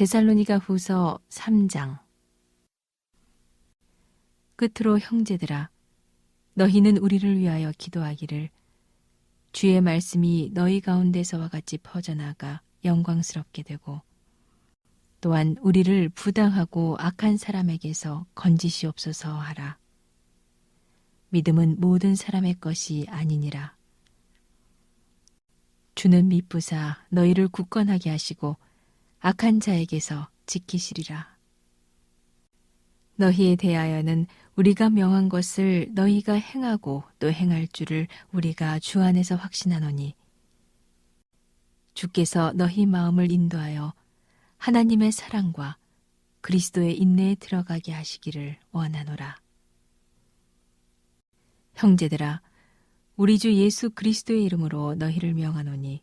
데살로니가 후서 3장 끝으로 형제들아 너희는 우리를 위하여 기도하기를 주의 말씀이 너희 가운데서와 같이 퍼져나가 영광스럽게 되고 또한 우리를 부당하고 악한 사람에게서 건지시옵소서 하라. 믿음은 모든 사람의 것이 아니니라. 주는 미쁘사 너희를 굳건하게 하시고 악한 자에게서 지키시리라. 너희에 대하여는 우리가 명한 것을 너희가 행하고 또 행할 줄을 우리가 주 안에서 확신하노니 주께서 너희 마음을 인도하여 하나님의 사랑과 그리스도의 인내에 들어가게 하시기를 원하노라. 형제들아, 우리 주 예수 그리스도의 이름으로 너희를 명하노니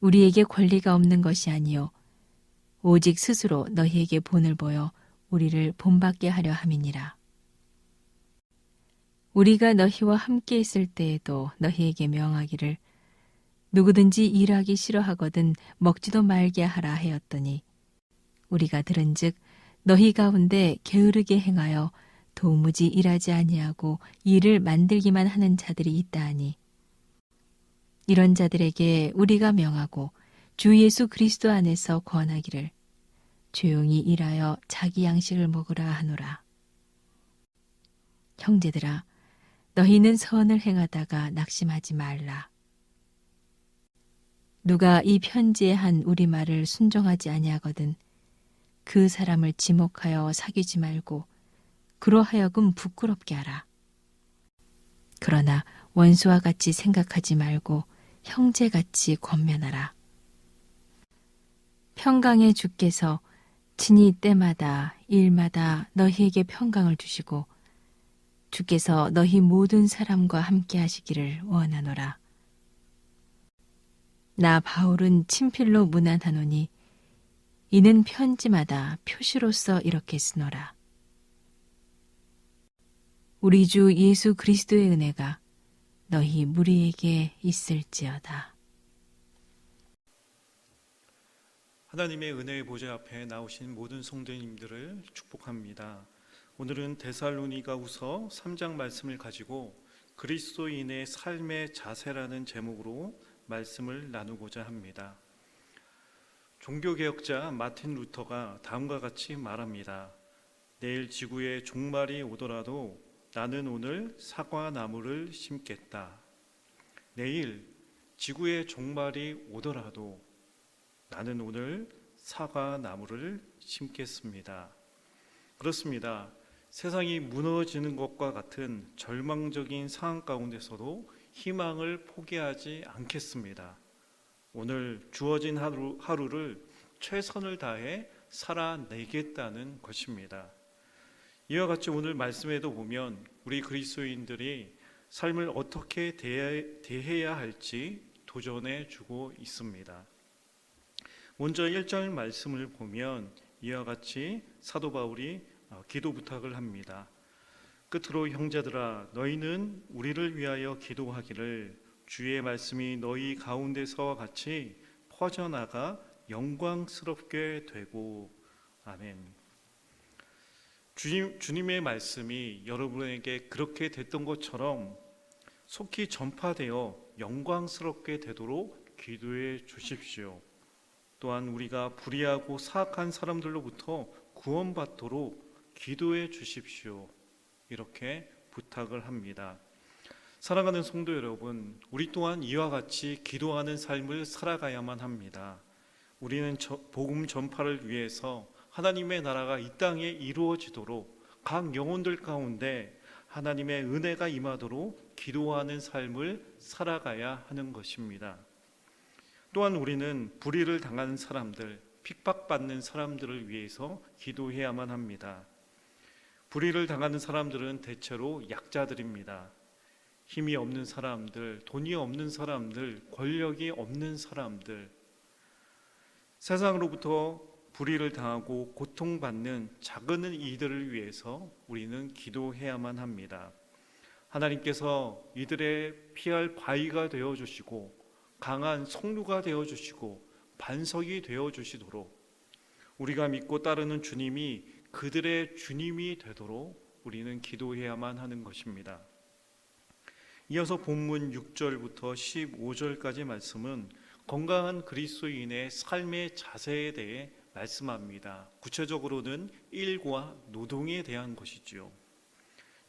우리에게 권리가 없는 것이 아니요 오직 스스로 너희에게 본을 보여 우리를 본받게 하려 함이니라. 우리가 너희와 함께 있을 때에도 너희에게 명하기를 누구든지 일하기 싫어하거든 먹지도 말게 하라 하였더니 우리가 들은즉 너희 가운데 게으르게 행하여 도무지 일하지 아니하고 일을 만들기만 하는 자들이 있다 하니 이런 자들에게 우리가 명하고 주 예수 그리스도 안에서 권하기를 조용히 일하여 자기 양식을 먹으라 하노라. 형제들아, 너희는 선을 행하다가 낙심하지 말라. 누가 이 편지에 한 우리 말을 순종하지 아니하거든 그 사람을 지목하여 사귀지 말고 그로하여금 부끄럽게 하라. 그러나 원수와 같이 생각하지 말고 형제같이 권면하라. 평강의 주께서 친히 때마다 일마다 너희에게 평강을 주시고 주께서 너희 모든 사람과 함께 하시기를 원하노라. 나 바울은 친필로 문안하노니 이는 편지마다 표시로서 이렇게 쓰노라. 우리 주 예수 그리스도의 은혜가 너희 무리에게 있을지어다. 하나님의 은혜의 보좌 앞에 나오신 모든 성도님들을 축복합니다. 오늘은 데살로니가 후서 3장 말씀을 가지고 그리스도인의 삶의 자세라는 제목으로 말씀을 나누고자 합니다. 종교개혁자 마틴 루터가 다음과 같이 말합니다. 내일 지구에 종말이 오더라도 나는 오늘 사과 나무를 심겠다. 내일 지구의 종말이 오더라도 나는 오늘 사과 나무를 심겠습니다. 그렇습니다. 세상이 무너지는 것과 같은 절망적인 상황 가운데서도 희망을 포기하지 않겠습니다. 오늘 주어진 하루, 하루를 최선을 다해 살아내겠다는 것입니다. 이와 같이 오늘 말씀에도 보면 우리 그리스도인들이 삶을 어떻게 대해 야 할지 도전해 주고 있습니다. 먼저 1절 말씀을 보면 이와 같이 사도 바울이 어, 기도 부탁을 합니다. 끝으로 형제들아 너희는 우리를 위하여 기도하기를 주의 말씀이 너희 가운데서와 같이 퍼져나가 영광스럽게 되고 아멘. 주님, 주님의 말씀이 여러분에게 그렇게 됐던 것처럼 속히 전파되어 영광스럽게 되도록 기도해 주십시오. 또한 우리가 불의하고 사악한 사람들로부터 구원받도록 기도해 주십시오. 이렇게 부탁을 합니다. 사랑하는 성도 여러분, 우리 또한 이와 같이 기도하는 삶을 살아가야만 합니다. 우리는 복음 전파를 위해서 하나님의 나라가 이 땅에 이루어지도록 각 영혼들 가운데 하나님의 은혜가 임하도록 기도하는 삶을 살아가야 하는 것입니다. 또한 우리는 불의를 당하는 사람들, 핍박받는 사람들을 위해서 기도해야만 합니다. 불의를 당하는 사람들은 대체로 약자들입니다. 힘이 없는 사람들, 돈이 없는 사람들, 권력이 없는 사람들, 세상으로부터 불의를 당하고 고통받는 작은 이들을 위해서 우리는 기도해야만 합니다. 하나님께서 이들의 피할 바위가 되어 주시고 강한 성루가 되어 주시고 반석이 되어 주시도록 우리가 믿고 따르는 주님이 그들의 주님이 되도록 우리는 기도해야만 하는 것입니다. 이어서 본문 6절부터 15절까지 말씀은 건강한 그리스도인의 삶의 자세에 대해 말씀합니다. 구체적으로는 일과 노동에 대한 것이지요.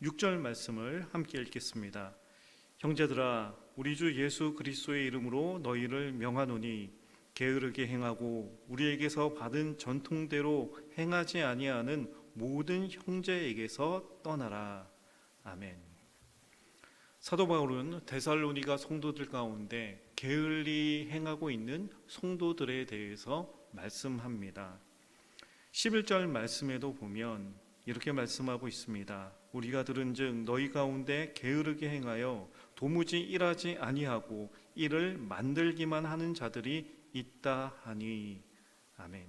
6절 말씀을 함께 읽겠습니다. 형제들아 우리 주 예수 그리스도의 이름으로 너희를 명하노니 게으르게 행하고 우리에게서 받은 전통대로 행하지 아니하는 모든 형제에게서 떠나라. 아멘. 사도 바울은 데살로니가 성도들 가운데 게을리 행하고 있는 성도들에 대해서 말씀합니다. 11절 말씀에도 보면 이렇게 말씀하고 있습니다. 우리가 들은즉 너희 가운데 게으르게 행하여 도무지 일하지 아니하고 일을 만들기만 하는 자들이 있다 하니 아멘.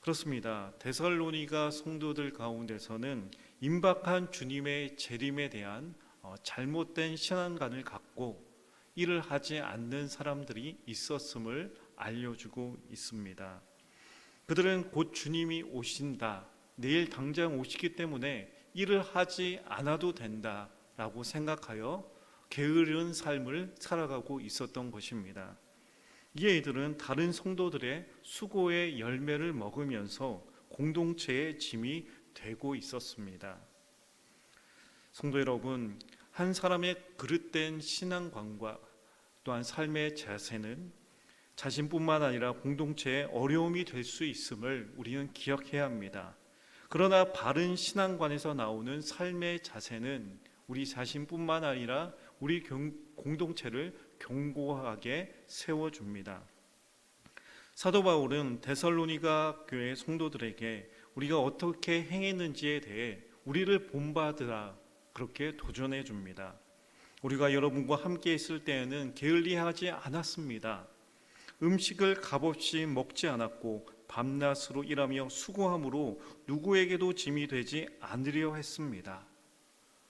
그렇습니다. 데살로니가 성도들 가운데서는 임박한 주님의 재림에 대한 어, 잘못된 신앙관을 갖고 일을 하지 않는 사람들이 있었음을 알려주고 있습니다. 그들은 곧 주님이 오신다, 내일 당장 오시기 때문에 일을 하지 않아도 된다 라고 생각하여 게으른 삶을 살아가고 있었던 것입니다. 이에 이들은 다른 성도들의 수고의 열매를 먹으면서 공동체의 짐이 되고 있었습니다. 성도 여러분, 한 사람의 그릇된 신앙관과 또한 삶의 자세는 자신뿐만 아니라 공동체에 어려움이 될 수 있음을 우리는 기억해야 합니다. 그러나 바른 신앙관에서 나오는 삶의 자세는 우리 자신뿐만 아니라 우리 공동체를 견고하게 세워줍니다. 사도 바울은 데살로니가 교회 성도들에게 우리가 어떻게 행했는지에 대해 우리를 본받으라 그렇게 도전해 줍니다. 우리가 여러분과 함께 있을 때에는 게을리하지 않았습니다. 음식을 값없이 먹지 않았고 밤낮으로 일하며 수고함으로 누구에게도 짐이 되지 않으려 했습니다.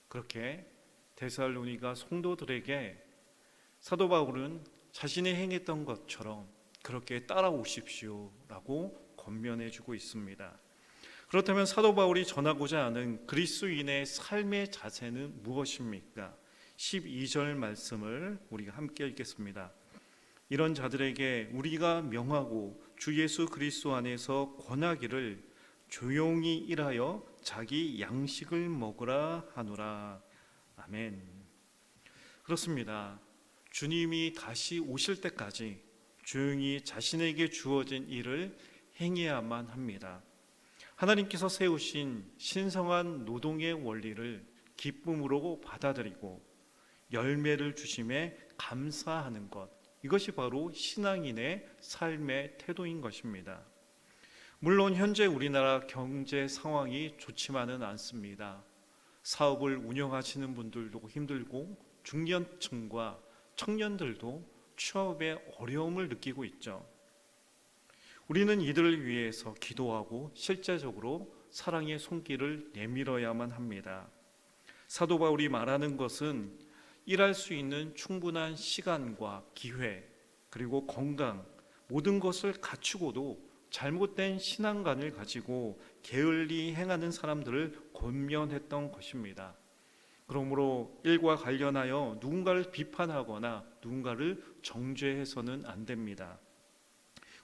그렇게 데살로니가 성도들에게 사도 바울은 자신이 행했던 것처럼 그렇게 따라오십시오라고 권면해 주고 있습니다. 그렇다면 사도 바울이 전하고자 하는 그리스도인의 삶의 자세는 무엇입니까? 12절 말씀을 우리가 함께 읽겠습니다. 이런 자들에게 우리가 명하고 주 예수 그리스도 안에서 권하기를 조용히 일하여 자기 양식을 먹으라 하노라. 아멘. 그렇습니다. 주님이 다시 오실 때까지 조용히 자신에게 주어진 일을 행해야만 합니다. 하나님께서 세우신 신성한 노동의 원리를 기쁨으로 받아들이고 열매를 주심에 감사하는 것. 이것이 바로 신앙인의 삶의 태도인 것입니다. 물론 현재 우리나라 경제 상황이 좋지만은 않습니다. 사업을 운영하시는 분들도 힘들고 중년층과 청년들도 취업에 어려움을 느끼고 있죠. 우리는 이들을 위해서 기도하고 실제적으로 사랑의 손길을 내밀어야만 합니다. 사도 바울이 말하는 것은 일할 수 있는 충분한 시간과 기회 그리고 건강 모든 것을 갖추고도 잘못된 신앙관을 가지고 게을리 행하는 사람들을 권면했던 것입니다. 그러므로 일과 관련하여 누군가를 비판하거나 누군가를 정죄해서는 안 됩니다.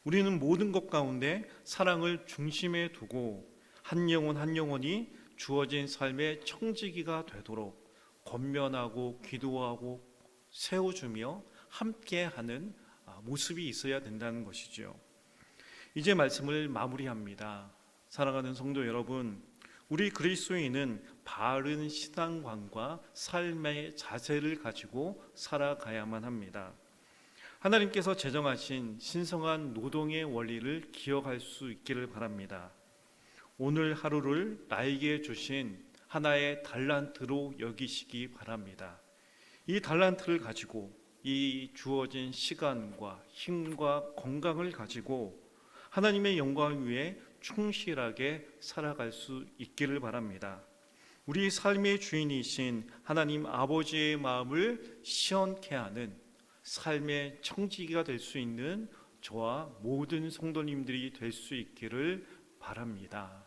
우리는 모든 것 가운데 사랑을 중심에 두고 한 영혼 한 영혼이 주어진 삶의 청지기가 되도록 권면하고 기도하고 세워주며 함께하는 아, 모습이 있어야 된다는 것이죠. 이제 말씀을 마무리합니다. 사랑하는 성도 여러분, 우리 그리스도인은 바른 신앙관과 삶의 자세를 가지고 살아가야만 합니다. 하나님께서 제정하신 신성한 노동의 원리를 기억할 수 있기를 바랍니다. 오늘 하루를 나에게 주신 하나의 달란트로 여기시기 바랍니다. 이 달란트를 가지고 이 주어진 시간과 힘과 건강을 가지고 하나님의 영광 위에 충실하게 살아갈 수 있기를 바랍니다. 우리 삶의 주인이신 하나님 아버지의 마음을 시원케 하는 삶의 청지기가 될 수 있는 저와 모든 성도님들이 될 수 있기를 바랍니다.